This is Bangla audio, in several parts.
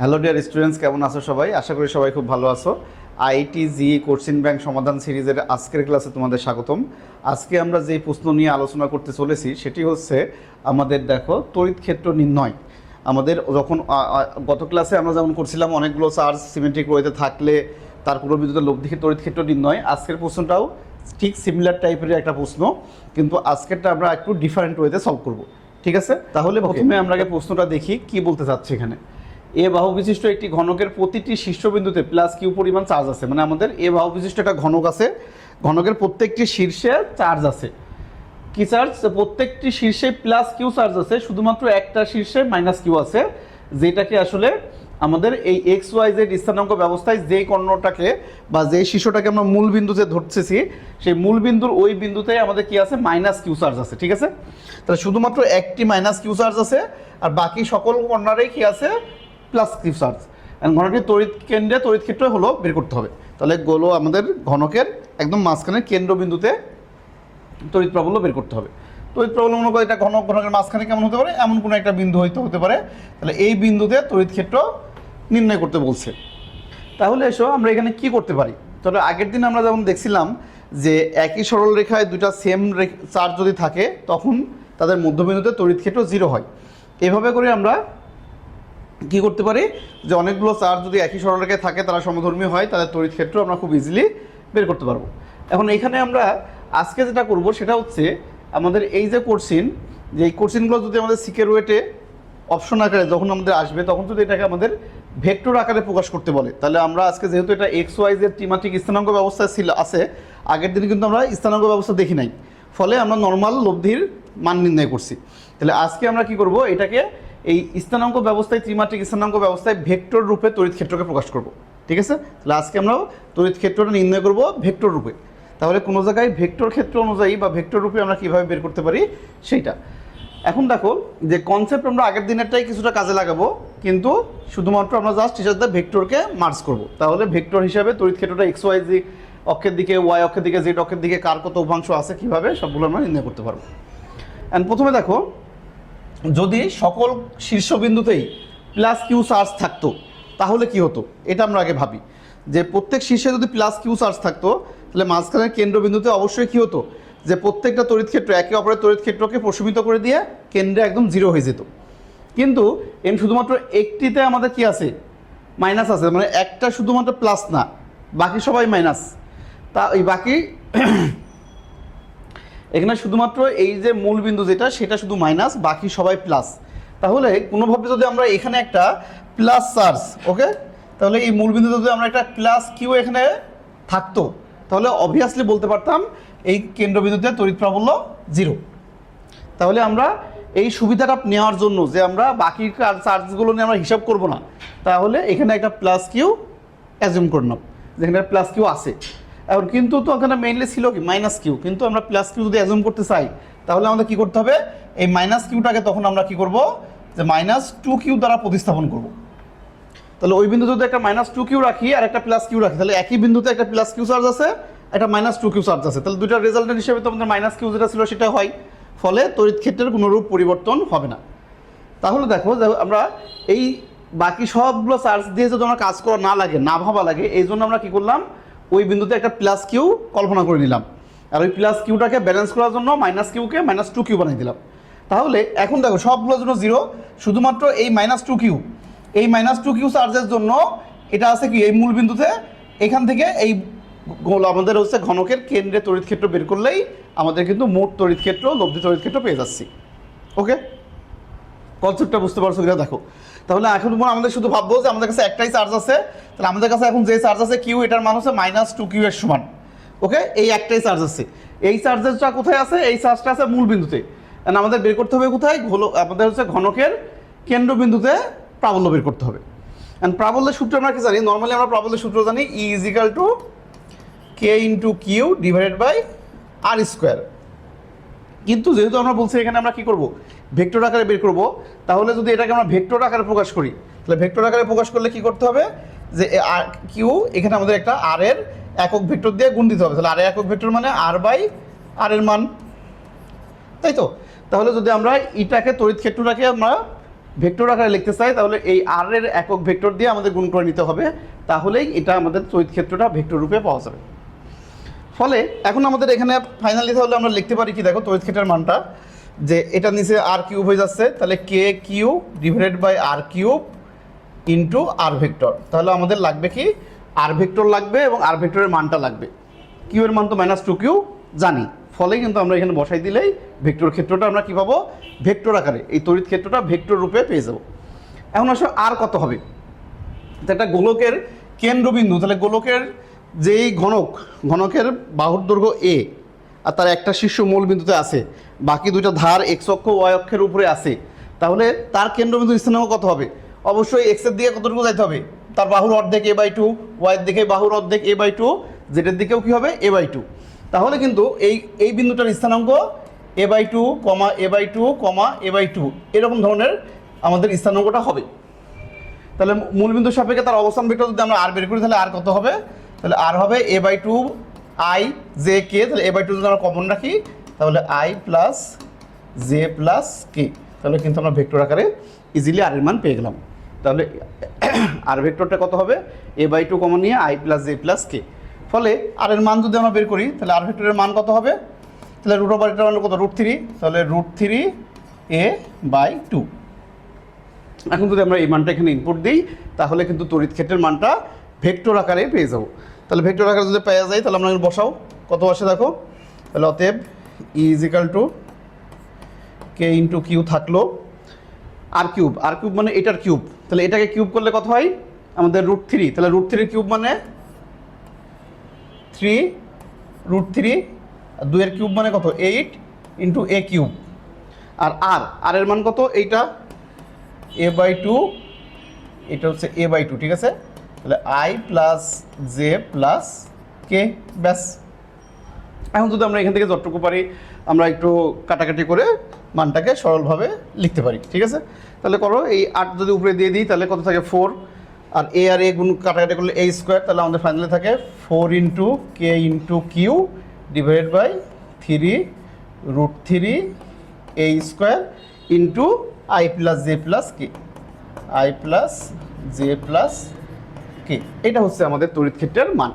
হ্যালো ডিয়ার স্টুডেন্টস কেমন আছো সবাই? আশা করি সবাই খুব ভালো আছো। আইটি জি কোর্সিন ব্যাংক সমাধান সিরিজের আজকের ক্লাসে তোমাদের স্বাগতম। আজকে আমরা যে প্রশ্ন নিয়ে আলোচনা করতে চলেছি সেটি হচ্ছে আমাদের দেখো তড়িৎ ক্ষেত্র নির্ণয়। আমাদের যখন গত ক্লাসে আমরা যেমন করছিলাম অনেকগুলো চার্জ সিমেট্রিক ওয়েতে থাকলে তার কোনো বিদ্যুতের লব্ধি তড়িৎ ক্ষেত্র নির্ণয়। আজকের প্রশ্নটাও ঠিক সিমিলার টাইপের একটা প্রশ্ন কিন্তু আজকেরটা আমরা একটু ডিফারেন্ট ওয়েতে সলভ করব। ঠিক আছে? তাহলে প্রথমে আমরা আগে প্রশ্নটা দেখি কি বলতে চাচ্ছে এখানে। এ বাহু বিশিষ্ট একটি ঘনকের প্রতিটি শীর্ষবিন্দুতে প্লাস কিউ পরিমাণ চার্জ আছে? মানে আমাদের এ বাহু বিশিষ্ট একটা ঘনক আছে। ঘনকের প্রত্যেকটি শীর্ষে চার্জ আছে। কি চার্জ প্রত্যেকটি শীর্ষে প্লাস কিউ চার্জ আছে। শুধুমাত্র একটা শীর্ষে মাইনাস কিউ আছে। যেটাকে আসলে আমাদের এই এক্স ওয়াই জেড স্থানাঙ্ক ব্যবস্থায় যেই কর্ণটাকে বা যেই শীর্ষটাকে আমরা মূল বিন্দুতে ধরতেছি, সেই মূল বিন্দুর ওই বিন্দুতে আমাদের কি আছে? মাইনাস কিউ চার্জ আছে। ঠিক আছে? তাহলে শুধুমাত্র একটি মাইনাস কিউ চার্জ আছে। আর বাকি সকল কর্নারেই কি আছে? প্লাস কিউ চার্জ ঘনকের তড়িৎ কেন্দ্রে তড়িৎ ক্ষেত্র হলো বের করতে হবে। তাহলে গোলো আমাদের ঘনকের একদম মাঝখানে কেন্দ্রবিন্দুতে তড়িৎ প্রাবল্য বের করতে হবে। তড়িৎ প্রাবল্য মনে করো এটা ঘন, ঘনকের মাঝখানে কেমন হতে পারে? এমন কোনো একটা বিন্দু হইতে হতে পারে। তাহলে এই বিন্দুতে তড়িৎ ক্ষেত্র নির্ণয় করতে বলছে। তাহলে এসো আমরা এখানে কি করতে পারি? তাহলে আগের দিন আমরা যেমন দেখছিলাম যে একই সরল রেখায় দুটা সেম চার্জ যদি থাকে, তখন তাদের মধ্যবিন্দুতে তড়িৎ ক্ষেত্র জিরো হয়। এভাবে করে আমরা কি করতে পারি? যে অনেকগুলো চার্জ যদি একই সরলরেখায় থাকে, তারা সমধর্মী হয়, তাদের তড়িৎ ক্ষেত্র আমরা খুব ইজিলি বের করতে পারব। এখন এখানে আমরা আজকে যেটা করব, সেটা হচ্ছে আমাদের এই যে কোর্সিন, যে এই কোর্সিনগুলো যদি আমাদের সিকের ওয়েটে অপশন আকারে যখন আমাদের আসবে, তখন যদি এটাকে আমাদের ভেক্টর আকারে প্রকাশ করতে বলে, তাহলে আমরা আজকে যেহেতু এটা এক্স ওয়াই জেড ত্রিমাত্রিক স্থানাঙ্ক ব্যবস্থায় ছিল, আছে, আগের দিনে কিন্তু আমরা স্থানাঙ্ক ব্যবস্থা দেখি নাই। ফলে আমরা নর্মাল লব্ধির মান নির্ণয় করছি। তাহলে আজকে আমরা কি করব, এটাকে এই স্থানাঙ্ক ব্যবস্থায়, ত্রিমাত্রিক স্থানাঙ্ক ব্যবস্থায় ভেক্টর রূপে তড়িৎ ক্ষেত্রকে প্রকাশ করব। ঠিক আছে? তাহলে আজকে আমরা তড়িৎ ক্ষেত্রটা নির্ণয় করব ভেক্টর রূপে। তাহলে কোনো জায়গায় ভেক্টর ক্ষেত্র অনুযায়ী বা ভেক্টর রূপে আমরা কীভাবে বের করতে পারি সেইটা। এখন দেখো যে কনসেপ্ট আমরা আগের দিনেরটাই কিছুটা কাজে লাগাবো, কিন্তু শুধুমাত্র আমরা জাস্ট টিচারদের ভেক্টরকে মার্চ করব। তাহলে ভেক্টর হিসাবে তড়িৎ ক্ষেত্রটা এক্স ওয়াই জি অক্ষের দিকে ওয়াই অক্ষের দিকে জেড অক্ষের দিকে কার কত উপাংশ আছে, কীভাবে সবগুলো আমরা নির্ণয় করতে পারব। অ্যান্ড প্রথমে দেখো যদি সকল শীর্ষবিন্দুতেই প্লাস কিউ চার্জ থাকতো, তাহলে কি হতো? এটা আমরা আগে ভাবি। যে প্রত্যেক শীর্ষে যদি প্লাস কিউ চার্জ থাকতো, তাহলে মাঝখানের কেন্দ্রবিন্দুতে অবশ্যই কি হতো? যে প্রত্যেকটা তড়িৎ ক্ষেত্র, একে অপরের তড়িৎ ক্ষেত্রকে প্রশমিত করে দিয়ে কেন্দ্রে একদম জিরো হয়ে যেত। কিন্তু এন শুধুমাত্র একটিতে আমাদের কি আছে? মাইনাস আছে মানে একটা শুধুমাত্র প্লাস না, বাকি সবাই মাইনাস তা এই বাকি এখানে শুধুমাত্র এই যে মূল বিন্দু যেটা, সেটা শুধু মাইনাস বাকি সবাই প্লাস তাহলে কোনোভাবে যদি আমরা এখানে একটা প্লাস চার্জ ওকে তাহলে এই মূল বিন্দুতে যদি আমরা একটা প্লাস কিউ এখানে থাকতো, তাহলে অবভিয়াসলি বলতে পারতাম এই কেন্দ্রবিন্দুতে তড়িৎ প্রাবল্য জিরো তাহলে আমরা এই সুবিধাটা নেওয়ার জন্য যে আমরা বাকি চার্জগুলো নিয়ে আমরা হিসাব করব না, তাহলে এখানে একটা প্লাস কিউ অ্যাজিউম করে নাও, যেখানে প্লাস কিউ আছে। এখন কিন্তু তো ওখানে মেইনলি ছিল কি? মাইনাস কিউ কিন্তু আমরা প্লাস কিউ যদি অ্যাজিউম করতে চাই, তাহলে আমাদের কি করতে হবে? এই মাইনাস কিউটাকে তখন আমরা কি করব? যে মাইনাস টু কিউ দ্বারা প্রতিস্থাপন করব। তাহলে ওই বিন্দুতে যদি একটা মাইনাস টু কিউ রাখি আর একটা প্লাস কিউ রাখি। তাহলে একই বিন্দুতে একটা প্লাস কিউ চার্জ আছে, একটা মাইনাস টু কিউ চার্জ আছে। তাহলে দুইটা রেজাল্টের হিসেবে তো আমাদের মাইনাস কিউ যেটা ছিল সেটা হয়। ফলে তড়িৎ ক্ষেত্রের কোনো রূপ পরিবর্তন হবে না। তাহলে দেখো যে আমরা এই বাকি সবগুলো চার্জ দিয়ে যদি আমরা কাজ করা না লাগে, না ভাবা লাগে, এই জন্য আমরা কি করলাম? ওই বিন্দুতে একটা প্লাস কিউ কল্পনা করে নিলাম। আর ওই প্লাস কিউটাকে ব্যালেন্স করার জন্য মাইনাস কিউকে মাইনাস টু কিউ বানিয়ে দিলাম। তাহলে এখন দেখো, সবগুলোর জন্য জিরো শুধুমাত্র এই মাইনাস টু কিউ এই মাইনাস টু কিউ চার্জের জন্য এটা আছে কি? এই মূল বিন্দুতে এখান থেকে এই আমাদের হচ্ছে ঘনকের কেন্দ্রে তড়িৎ ক্ষেত্র বের করলেই আমাদের কিন্তু মোট তড়িৎ ক্ষেত্র, লব্ধি তড়িৎ ক্ষেত্র পেয়ে যাচ্ছি। ওকে কনসেপ্টটা বুঝতে পারছ কিনা দেখো। তাহলে এখন আমাদের শুধু ভাববো যে আমাদের কাছে একটাই চার্জ আছে। তাহলে আমাদের কাছে এখন যে চার্জ আছে কিউ এটার মান হচ্ছে মাইনাস টু কিউ এর সমান। ওকে এই একটাই চার্জ আছে। এই চার্জেরটা কোথায় আছে? এই চার্জটা আছে মূল বিন্দুতে। আমাদের বের করতে হবে কোথায়? হলো আমাদের হচ্ছে ঘনকের কেন্দ্রবিন্দুতে প্রাবল্য বের করতে হবে। অ্যান্ড প্রাবল্যের সূত্র আমরা কি জানি? নর্মালি আমরা প্রাবল্যের সূত্র জানি E equal to K into Q divided by R square কিন্তু যেহেতু আমরা বলছি এখানে আমরা কি করব? ভেক্টর আকারে বের করব, তাহলে যদি এটাকে আমরা ভেক্টর আকারে প্রকাশ করি, তাহলে ভেক্টর আকারে প্রকাশ করলে কি করতে হবে? যে আর কিউ এখানে আমাদের একটা আর এর একক ভেক্টর দিয়ে গুণ দিতে হবে, তাহলে আর একক ভেক্টর মানে আর বাই আর এর মান। তাই তো? তাহলে যদি আমরা ইটাকে তড়িৎ ক্ষেত্রটাকে আমরা ভেক্টর আকারে লিখতে চাই, তাহলে এই আর এর একক ভেক্টর দিয়ে আমাদের গুণ করে নিতে হবে, তাহলেই এটা আমাদের তড়িৎ ক্ষেত্রটা ভেক্টর রূপে পাওয়া যাবে। ফলে এখন আমাদের এখানে ফাইনালি তাহলে আমরা লিখতে পারি কি, দেখো তড়িৎ ক্ষেত্রের মানটা। যে এটা নিচে আর কিউব হয়ে যাচ্ছে, তাহলে K Q divided by R cube into R vector তাহলে আমাদের লাগবে কি? আর ভেক্টর লাগবে এবং আর ভেক্টরের মানটা লাগবে। কিউ এর মান তো মাইনাস টু কিউ জানি। ফলে কিন্তু আমরা এখানে বসাই দিলেই ভেক্টর ক্ষেত্রটা আমরা কি পাবো? ভেক্টর আকারে। এই তড়িৎ ক্ষেত্রটা ভেক্টর রূপে পেয়ে যাব। এখন আসলে আর কত হবে? একটা গোলকের কেন্দ্রবিন্দু, তাহলে গোলকের যেই ঘনক, ঘনকের বাহুর দৈর্ঘ্য এ আর তার একটা শীর্ষ মূল বিন্দুতে আছে। বাকি দুইটা ধার এক্স অক্ষ ওয়াই অক্ষের উপরে আছে। তাহলে তার কেন্দ্রবিন্দু স্থানাঙ্ক কত হবে? অবশ্যই এক্সের দিকে কতটুকু যাইতে হবে? তার বাহুর অর্ধেক এ বাই টু ওয়াইয়ের দিকে বাহুর অর্ধেক এ বাই টু জেডের দিকেও কী হবে? এ বাই টু তাহলে কিন্তু এই এই বিন্দুটার স্থানাঙ্ক A by two comma A by two comma A by two এরকম ধরনের আমাদের স্থানাঙ্কটা হবে। তাহলে মূলবিন্দু সাপেক্ষে তার অবস্থান ভেক্টর যদি আমরা আর বের করি, তাহলে আর কত হবে? তাহলে আর হবে A by two I J K তাহলে এ বাই টু যদি আমরা কমন রাখি, তাহলে I plus J plus K তাহলে কিন্তু আমরা ভেক্টর আকারে ইজিলি আর এর মান পেয়ে গেলাম। তাহলে আর ভেক্টরটা কত হবে? এ বাই টু কমন নিয়ে I plus J plus K ফলে আর এর মান যদি আমরা বের করি, তাহলে আর ভেক্টরের মান কত হবে? তাহলে রুট ওভার এটার মান কত? রুট থ্রি তাহলে root three A by two এখন যদি আমরা এই মানটা এখানে ইনপুট দিই, তাহলে কিন্তু তড়িৎ ক্ষেত্রের মানটা ভেক্টর আকারে পেয়ে যাব। তাহলে ভেক্টর আকারে যদি পাওয়া যায়, তাহলে আমরা বসাও। কত আসে দেখো? তাহলে অতএব E equal to K into Q থাকল। আর কিউব আর কিউব মানে এটার কিউব তাহলে এটাকে কিউব করলে কত হয়? আমাদের রুট থ্রি তাহলে রুট থ্রির কিউব মানে থ্রি রুট থ্রি আর দুইয়ের কিউব মানে কত? Eight into A cube R R R এর মান কত? এইটা এ বাই টু এটা হচ্ছে এ বাই টু ঠিক আছে? তাহলে I plus J plus K ব্যাস। এখন যদি আমরা এখান থেকে যতটুকু পারি, আমরা একটু কাটাকাটি করে মানটাকে সরলভাবে লিখতে পারি, ঠিক আছে? তাহলে করো, এই আট যদি উপরে দিয়ে দিই, তাহলে কত থাকে? ফোর আর এ আর এ গুণ কাটাকাটি করলে এ স্কোয়ার তাহলে আমাদের ফাইনালে থাকে four into K into Q divided by three root three A square into I plus J plus K I plus J plus K? এটা হচ্ছে আমাদের তড়িৎ ক্ষেত্রের মান।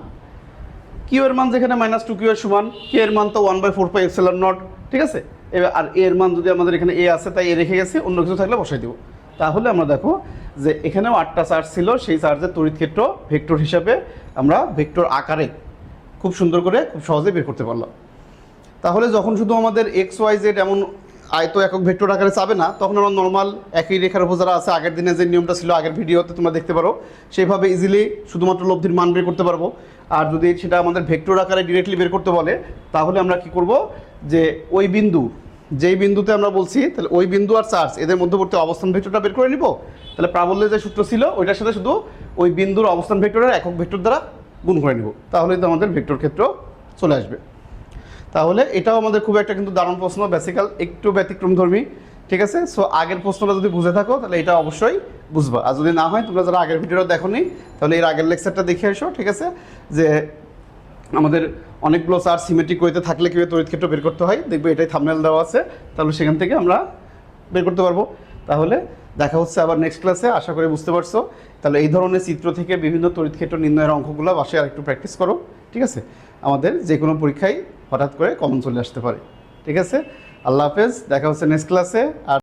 কিউ এর মান যেখানে মাইনাস টু কিউ এর সমান কে এর মান তো one by four pi epsilon naught ঠিক আছে? এবার, আর এর মান যদি আমাদের এখানে এ আছে, তাই এ রেখে গেছে, অন্য কিছু থাকলে বসাই দেবো। তাহলে আমরা দেখো যে এখানেও আটটা চার্জ ছিল, সেই চার্জের তড়িৎ ক্ষেত্র ভেক্টর হিসাবে আমরা ভেক্টর আকারে খুব সুন্দর করে, খুব সহজে বের করতে পারলাম। তাহলে যখন শুধু আমাদের এক্স ওয়াই জেড এমন আয়ত একক ভেক্টর আকারে চাবে না। তখন আমরা নর্মাল একই রেখার উপর যারা আছে, আগের দিনে যে নিয়মটা ছিল, আগের ভিডিওতে তোমরা দেখতে পারো, সেইভাবে ইজিলি শুধুমাত্র লব্ধির মান বের করতে পারব। আর যদি সেটা আমাদের ভেক্টর আকারে ডিরেক্টলি বের করতে বলে, তাহলে আমরা কি করব যে ওই বিন্দু, যেই বিন্দুতে আমরা বলছি, তাহলে ওই বিন্দু আর চার্জ, এদের মধ্যবর্তী অবস্থান ভেক্টরটা বের করে নিব। তাহলে প্রাবল্যের যে সূত্র ছিল, ওইটার সাথে শুধু ওই বিন্দুর অবস্থান ভেক্টরের একক ভেক্টর দ্বারা গুণ করে নিব। তাহলেই তো আমাদের ভেক্টর ক্ষেত্র চলে আসবে। তাহলে এটাও আমাদের খুব একটা কিন্তু দারুণ প্রশ্ন বেসিক্যাল একটু ব্যতিক্রমধর্মী, ঠিক আছে? সো আগের প্রশ্নটা যদি বুঝে থাকো, তাহলে এটা অবশ্যই বুঝবা। আর যদি না হয়, তোমরা যারা আগের ভিডিওটা দেখোনি, তাহলে এর আগের লেকচারটা দেখে এসো, ঠিক আছে? যে আমাদের অনেকগুলো চার সিমেট্রিক ওয়েতে থাকলে কীভাবে তড়িৎ ক্ষেত্র বের করতে হয়, দেখবে এটাই থামনেল দেওয়া আছে। তাহলে সেখান থেকে আমরা বের করতে পারব। তাহলে দেখা হচ্ছে আবার নেক্সট ক্লাসে আশা করি বুঝতে পারছ। তাহলে এই ধরনের চিত্র থেকে বিভিন্ন তড়িৎ ক্ষেত্র নির্ণয়ের অঙ্কগুলো বাসায় আর একটু প্র্যাকটিস করো, ঠিক আছে? আমাদের যে কোনো পরীক্ষায় হঠাৎ করে কমন চলে আসতে পারে। ঠিক আছে? আল্লাহ হাফেজ, দেখা হচ্ছে নেক্সট ক্লাসে আর